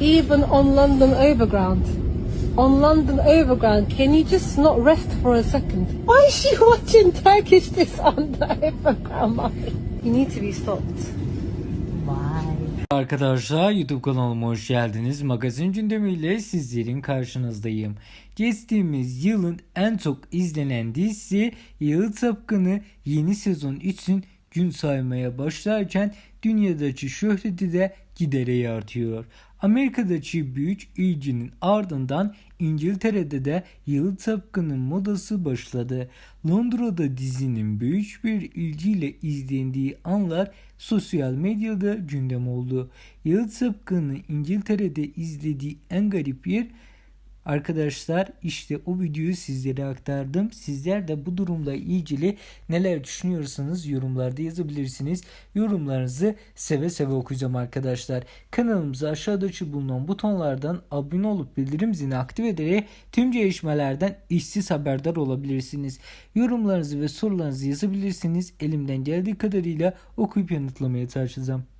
Even on London Overground. On London Overground, can you just not rest for a second? Why is she watching Turkish this on the Overground? Mommy? You need to be stopped. Arkadaşlar YouTube kanalıma hoş geldiniz. Magazin gündemiyle sizlerin karşınızdayım. Geçtiğimiz yılın en çok izlenen dizisi Yalı Tapkını yeni sezon için gün saymaya başlarken dünyadaki şöhreti de giderek artıyor. Amerika'daki büyük ilginin ardından İngiltere'de de Yalı Tapkın'ın modası başladı. Londra'da dizinin büyük bir ilgiyle izlendiği anlar sosyal medyada gündem oldu. Yalı Tapkın'ı İngiltere'de izlediği en garip yer Arkadaşlar işte o videoyu sizlere aktardım. Sizler de bu durumla ilgili neler düşünüyorsanız yorumlarda yazabilirsiniz. Yorumlarınızı seve seve okuyacağım arkadaşlar. Kanalımıza aşağıdaki bulunan butonlardan abone olup bildirim zilini aktif ederek tüm gelişmelerden işsiz haberdar olabilirsiniz. Yorumlarınızı ve sorularınızı yazabilirsiniz. Elimden geldiği kadarıyla okuyup yanıtlamaya çalışacağım.